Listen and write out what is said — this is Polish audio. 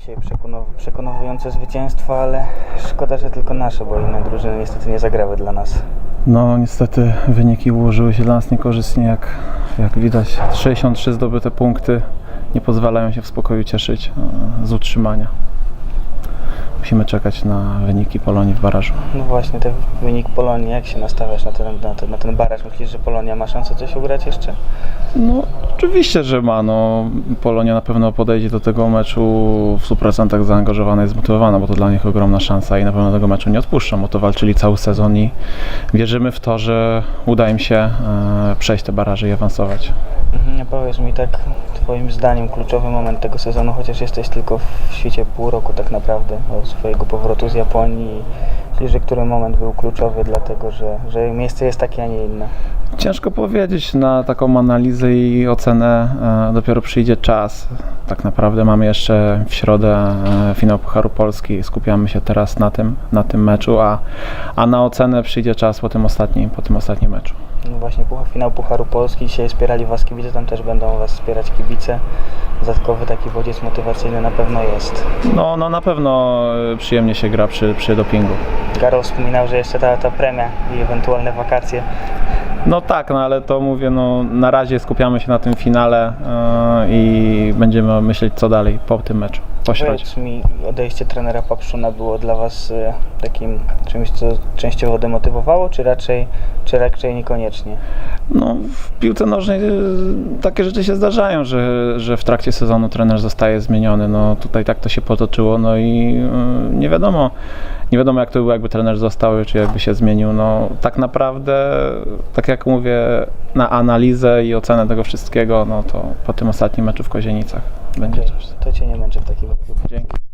dzisiaj przekonujące zwycięstwo, ale szkoda, że tylko nasze, bo inne drużyny niestety nie zagrały dla nas. No niestety wyniki ułożyły się dla nas niekorzystnie, jak, jak widać 63 zdobyte punkty nie pozwalają się w spokoju cieszyć e, z utrzymania. Musimy czekać na wyniki Polonii w barażu. No właśnie, ten wynik Polonii, jak się nastawiasz na ten, na ten, na ten baraż? Myślisz, że Polonia ma szansę coś ugrać jeszcze? No oczywiście, że ma. No, Polonia na pewno podejdzie do tego meczu w 100% zaangażowana i zmotywowana, bo to dla nich ogromna szansa i na pewno tego meczu nie odpuszczą, bo to walczyli cały sezon i wierzymy w to, że uda im się e, przejść te baraże i awansować. Mhm, powiedz mi tak, twoim zdaniem kluczowy moment tego sezonu, chociaż jesteś tylko w świecie pół roku tak naprawdę od swojego powrotu z Japonii. Myślisz, że który moment był kluczowy dlatego, że, że miejsce jest takie, a nie inne? Ciężko powiedzieć na taką analizę i ocenę. e, Dopiero przyjdzie czas. Tak naprawdę mamy jeszcze w środę e, finał Pucharu Polski. Skupiamy się teraz na tym, na tym meczu, a, a na ocenę przyjdzie czas po tym ostatnim, po tym ostatnim meczu. No właśnie, finał Pucharu Polski, dzisiaj wspierali Was kibice, tam też będą Was wspierać kibice. Dodatkowy taki bodziec motywacyjny na pewno jest. No, no na pewno e, przyjemnie się gra przy, przy dopingu. Karol wspominał, że jeszcze ta, ta premia i ewentualne wakacje. No tak, no ale to mówię, no na razie skupiamy się na tym finale e, i będziemy myśleć co dalej po tym meczu, po środzie. Powiedz mi, odejście trenera Papszuna było dla Was e, takim czymś, co częściowo demotywowało, czy raczej, czy raczej niekoniecznie? No, w piłce nożnej y, takie rzeczy się zdarzają, że, że w trakcie sezonu trener zostaje zmieniony. No, tutaj tak to się potoczyło, no i y, nie wiadomo, nie wiadomo jak to było, jakby trener został, czy jakby się zmienił. No, tak naprawdę, tak jak mówię, na analizę i ocenę tego wszystkiego, no to po tym ostatnim meczu w Kozienicach będzie czas. To Cię nie męczę w takim razie. Dzięki.